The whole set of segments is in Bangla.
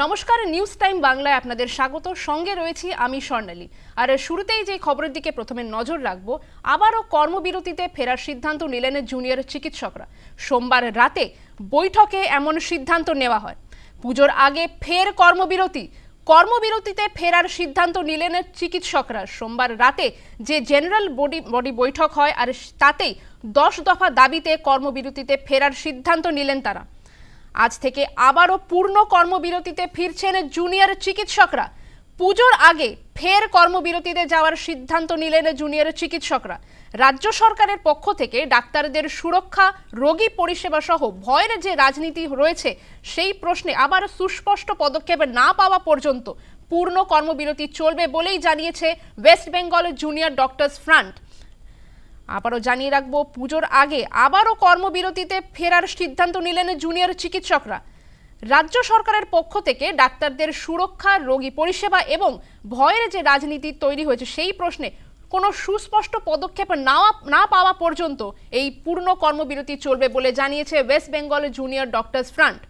নমস্কার নিউজ টাইম বাংলায় আপনাদের স্বাগত। সঙ্গে রয়েছি আমি স্বর্ণালী। আর শুরুতেই যে খবরের দিকে প্রথমে নজর রাখব, আবারও কর্মবিরতিতে ফেরার সিদ্ধান্ত নিলেন জুনিয়র চিকিৎসকরা। সোমবার রাতে বৈঠকে এমন সিদ্ধান্ত নেওয়া হয়। পুজোর আগে ফের কর্মবিরতি। কর্মবিরতিতে ফেরার সিদ্ধান্ত নিলেন চিকিৎসকরা। সোমবার রাতে যে জেনারেল বডি বডি বৈঠক হয়, আর তাতেই দশ দফা দাবিতে কর্মবিরতিতে ফেরার সিদ্ধান্ত নিলেন তারা। আজ থেকে আবারও পূর্ণ কর্মবিরতিতে ফিরছেন জুনিয়র চিকিৎসকরা। পুজোর আগে ফের কর্মবিরতিতে যাওয়ার সিদ্ধান্ত নিলেন জুনিয়র চিকিৎসকরা। রাজ্য সরকারের পক্ষ থেকে ডাক্তারদের সুরক্ষা, রোগী পরিষেবা সহ ভয়ের যে রাজনীতি রয়েছে, সেই প্রশ্নে আবার সুস্পষ্ট পদক্ষেপ না পাওয়া পর্যন্ত পূর্ণ কর্মবিরতি চলবে বলেই জানিয়েছে West Bengal junior doctors front. আবারও জানিয়ে রাখব, পুজোর আগে আবারও কর্মবিরতিতে ফেরার সিদ্ধান্ত নিলেন জুনিয়র চিকিৎসকরা। রাজ্য সরকারের পক্ষ থেকে ডাক্তারদের সুরক্ষা, রোগী পরিষেবা এবং ভয়ের যে রাজনীতি তৈরি হয়েছে সেই প্রশ্নে কোনো সুস্পষ্ট পদক্ষেপ না পাওয়া পর্যন্ত এই পূর্ণ কর্মবিরতি চলবে বলে জানিয়েছে West Bengal junior doctors front.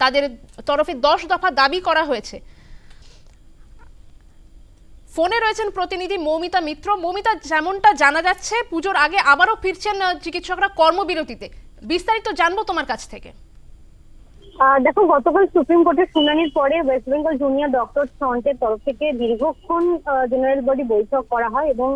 তাদের তরফে দশ দফা দাবি করা হয়েছে। ফোনে রয়েছেন প্রতিনিধি মৌমিতা মিত্র। মৌমিতা, যেমনটা জানা যাচ্ছে, পুজোর আগে আবারও ফিরছেন চিকিৎসকরা কর্মবিরতিতে। বিস্তারিত জানব তোমার কাছ থেকে। দেখো, গতকাল সুপ্রিম কোর্টের শুনানির পরে ওয়েস্ট বেঙ্গল জুনিয়র ডক্টর ফ্রন্টের তরফ থেকে দীর্ঘক্ষণ জেনারেল বডি বৈঠক করা হয় এবং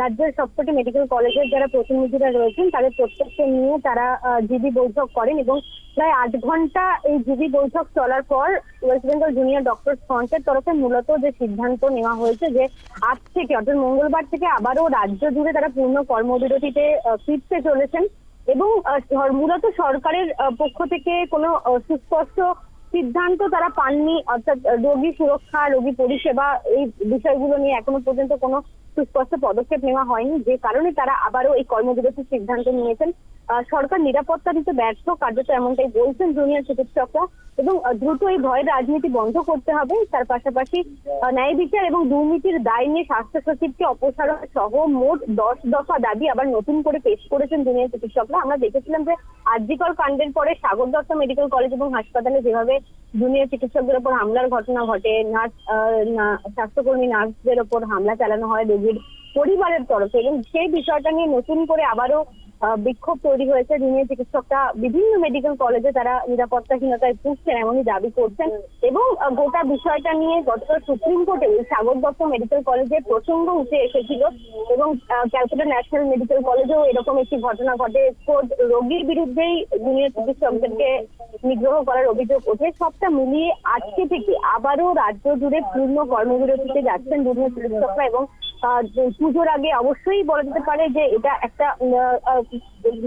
রাজ্যের সবকটি মেডিকেল কলেজের যারা প্রতিনিধিরা রয়েছেন, তাদের প্রত্যেককে নিয়ে তারা জিবি বৈঠক করেন এবং প্রায় আট ঘণ্টা এই জিবি বৈঠক চলার পর ওয়েস্ট বেঙ্গল জুনিয়র ডক্টর ফ্রন্টের তরফে মূলত যে সিদ্ধান্ত নেওয়া হয়েছে যে আজ থেকে, অর্থাৎ মঙ্গলবার থেকে আবারও রাজ্য জুড়ে তারা পূর্ণ কর্মবিরতিতে ফিরতে চলেছেন এবং মূলত সরকারের পক্ষ থেকে কোনো সুস্পষ্ট সিদ্ধান্ত তারা পাননি, অর্থাৎ রোগী সুরক্ষা, রোগী পরিষেবা এই বিষয়গুলো নিয়ে এখনও পর্যন্ত কোনো সুস্পষ্ট পদক্ষেপ নেওয়া হয়নি। যে কারণে তারা আবারও এই কর্মবিরতির সিদ্ধান্ত নিয়েছেন। সরকার নিরাপত্তা দিতে ব্যর্থ, কার্যত এমনটাই বলছেন জুনিয়র চিকিৎসকরা। এবং দ্রুত এই ভয়ের রাজনীতি বন্ধ করতে হবে। তার পাশাপাশি ন্যায় বিচার এবং দুর্নীতির দায় নিয়ে স্বাস্থ্য সচিবকে অপসারণ সহ মোট দশ দফা দাবি আবার নতুন করে পেশ করেছেন জুনিয়র চিকিৎসকরা। আমরা দেখেছিলাম যে আরজিকর কাণ্ডের পরে সাগর দত্ত মেডিকেল কলেজ এবং হাসপাতালে যেভাবে জুনিয়র চিকিৎসকদের ওপর হামলার ঘটনা ঘটে, নার্স স্বাস্থ্যকর্মী নার্সদের ওপর হামলা চালানো হয়, রোগীর পরিবারের তরফে। এবং সেই বিষয়টা নিয়ে নতুন করে আবারও বিক্ষোভ তৈরি হয়েছে জুনিয়র চিকিৎসকরা বিভিন্ন মেডিকেল কলেজে তারা নিরাপত্তাহীনতায় ভুগছেন এমনই দাবি করছেন এবং গোটা বিষয়টা নিয়ে গতকাল সুপ্রিম কোর্টে সাগর দত্ত মেডিকেল কলেজে প্রসঙ্গ উঠে এসেছিল এবং ক্যালকাটা ন্যাশনাল মেডিকেল কলেজেও এরকম একটি ঘটনা ঘটে। কোর্ট রোগীর বিরুদ্ধেই জুনিয়র চিকিৎসকদেরকে নিগ্রহ করার অভিযোগ ওঠে। সবটা মিলিয়ে আজকে থেকে আবারও রাজ্য জুড়ে পূর্ণ কর্মবিরতিতে যাচ্ছেন জুনিয়র চিকিৎসকরা এবং পুজোর আগে অবশ্যই বলা যেতে পারে যে এটা একটা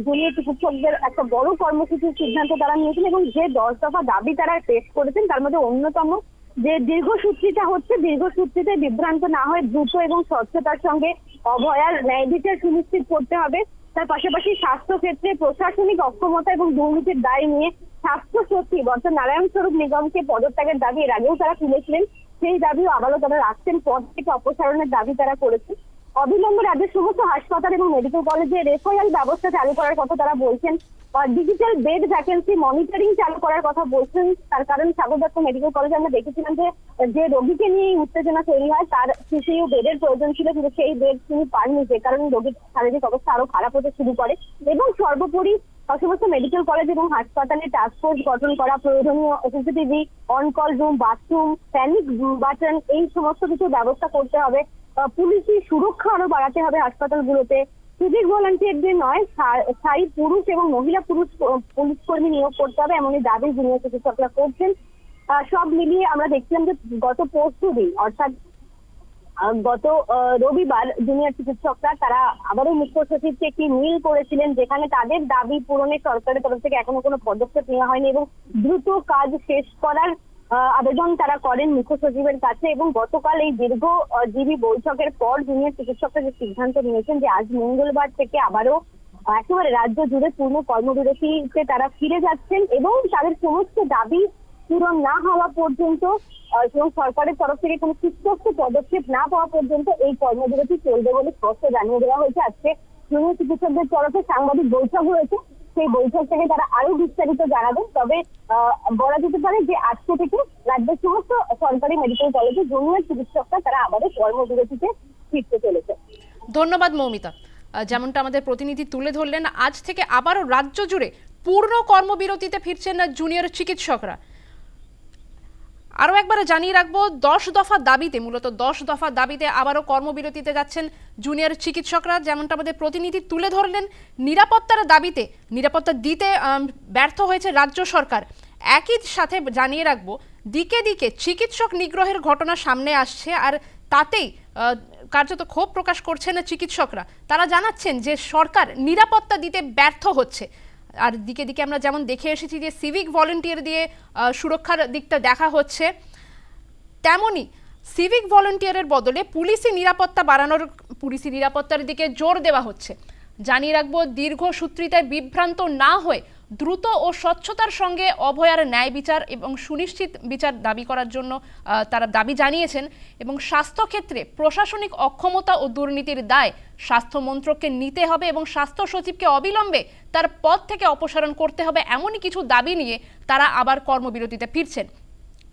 জুনিয়র চিকিৎসকদের একটা বড় কর্মসূচির সিদ্ধান্ত তারা নিয়েছেন এবং যে দশ দফা দাবি তারা পেশ করেছেন তার মধ্যে অন্যতম যে দীর্ঘসূত্রিটা হচ্ছে, দীর্ঘসূত্রিতে বিভ্রান্ত না হয়ে দ্রুত এবং স্বচ্ছতার সঙ্গে অভয়ার ন্যায় বিচার সুনিশ্চিত করতে হবে। তার পাশাপাশি স্বাস্থ্য ক্ষেত্রে প্রশাসনিক অক্ষমতা এবং দুর্নীতির দায় নিয়ে স্বাস্থ্য সচিব অর্থাৎ নারায়ণ স্বরূপ নিগমকে পদত্যাগের দাবি এর আগেও তারা তুলেছিলেন। সেই দাবিও আবারও তারা রাখছেন পদ থেকে অপসারণের দাবি তারা করেছেন। অবিলম্বে রাজ্যের সমস্ত হাসপাতাল এবং মেডিকেল কলেজে রেফারেল ব্যবস্থা চালু করার কথা তারা বলছেন ডিজিটাল বেড ভ্যাকেন্সি মনিটরিং চালু করার কথা বলছেন। তার কারণ দত্ত মেডিকেল কলেজে আমরা দেখেছিলাম যে যে রোগীকে নিয়ে উত্তেজনা তৈরি হয়, তার সিসিইউ বেডের প্রয়োজন ছিল, কিন্তু সেই বেড তিনি পাননি। যে কারণে রোগীর শারীরিক অবস্থা আরও খারাপ হতে শুরু করে। এবং সর্বোপরি সমস্ত মেডিকেল কলেজ এবং হাসপাতালে টাস্কফোর্স গঠন করা প্রয়োজনীয় CCTV on call room bathroom panic button এই সমস্ত কিছু ব্যবস্থা করতে হবে। পুলিশি সুরক্ষা আরও বাড়াতে হবে হাসপাতালগুলোতে। সিভিক ভলান্টিয়ারদের নয়, স্থায়ী- পুরুষ এবং মহিলা পুরুষ পুলিশ কর্মী নিয়োগ করতে হবে এমনই দাবি জুনিয়র চিকিৎসকরা করছেন। সব মিলিয়ে আমরা দেখছিলাম যে গত পরশু দিন অর্থাৎ গত রবিবার জুনিয়র চিকিৎসকরা তারা আবারও মুখ্য সচিবকে একটি মিল করেছিলেন যেখানে তাদের দাবি পূরণে সরকারের তরফ থেকে এখনও কোনো পদক্ষেপ নেওয়া হয়নি এবং দ্রুত কাজ শেষ করার আবেদন তারা করেন মুখ্য সচিবের কাছে এবং গতকাল এই দীর্ঘ জীবী বৈঠকের পর জুনিয়র চিকিৎসকরা যে সিদ্ধান্ত নিয়েছেন যে আজ মঙ্গলবার থেকে আবারও একেবারে রাজ্য জুড়ে পূর্ণ কর্মবিরতিতে তারা ফিরে যাচ্ছেন এবং তাদের সমস্ত দাবি পূরণ না হওয়া পর্যন্ত এবং সরকারের তরফ থেকে কোনো সুস্পষ্ট পদক্ষেপ না পাওয়া পর্যন্ত এই কর্মবিরতি চলবে বলে স্পষ্ট জানিয়ে দেওয়া হয়েছে। আজকে জুনিয়র চিকিৎসকদের তরফে সাংবাদিক বৈঠক হয়েছে। সেই বৈঠক থেকে তারা আরও বিস্তারিত জানাবেন। তবে বলা যেতে পারে যে আজকে থেকে রাজ্যের সমস্ত সরকারি মেডিকেল কলেজে জুনিয়র চিকিৎসকরা তারা আবারও কর্মবিরতিতে ফিরতে চলেছে। ধন্যবাদ, মৌমিতা। যেমনটা আমাদের প্রতিনিধি তুলে ধরলেন, আজ থেকে আবারও রাজ্য জুড়ে পূর্ণ কর্মবিরতিতে ফিরছেন না জুনিয়র চিকিৎসকরা। আরও একবার জানিয়ে রাখব, দশ দফা দাবিতে, মূলত দশ দফা দাবিতে আবারও কর্মবিরতিতে যাচ্ছেন জুনিয়র চিকিৎসকরা। যেমনটা আমাদের প্রতিনিধি তুলে ধরলেন, নিরাপত্তার দাবিতে, নিরাপত্তা দিতে ব্যর্থ হয়েছে রাজ্য সরকার। একই সাথে জানিয়ে রাখব, দিকে দিকে চিকিৎসক নিগ্রহের ঘটনা সামনে আসছে আর তাতেই কার্যত ক্ষোভ প্রকাশ করছেন চিকিৎসকরা। তারা জানাচ্ছেন যে সরকার নিরাপত্তা দিতে ব্যর্থ হচ্ছে। আর দিকে দিকে আমরা যেমন দেখে এসেছি যে সিভিক ভলেন্টিয়ার দিয়ে সুরক্ষার দিকটা দেখা হচ্ছে তেমনই সিভিক ভলেন্টিয়ারের বদলে পুলিশি নিরাপত্তা বাড়ানোর, পুলিশি নিরাপত্তার দিকে জোর দেওয়া হচ্ছে। জানিয়ে রাখব, দীর্ঘ সূত্রিতায় বিভ্রান্ত না হয়ে দ্রুত ও স্বচ্ছতার সঙ্গে অভয়ার ন্যায় বিচার এবং সুনিশ্চিত বিচার দাবি করার জন্য তারা দাবি জানিয়েছেন এবং স্বাস্থ্যক্ষেত্রে প্রশাসনিক অক্ষমতা ও দুর্নীতির দায় স্বাস্থ্য মন্ত্রককে নিতে হবে এবং স্বাস্থ্য সচিবকে অবিলম্বে তার পদ থেকে অপসারণ করতে হবে এমনই কিছু দাবি নিয়ে তারা আবার কর্মবিরতিতে ফিরছেন।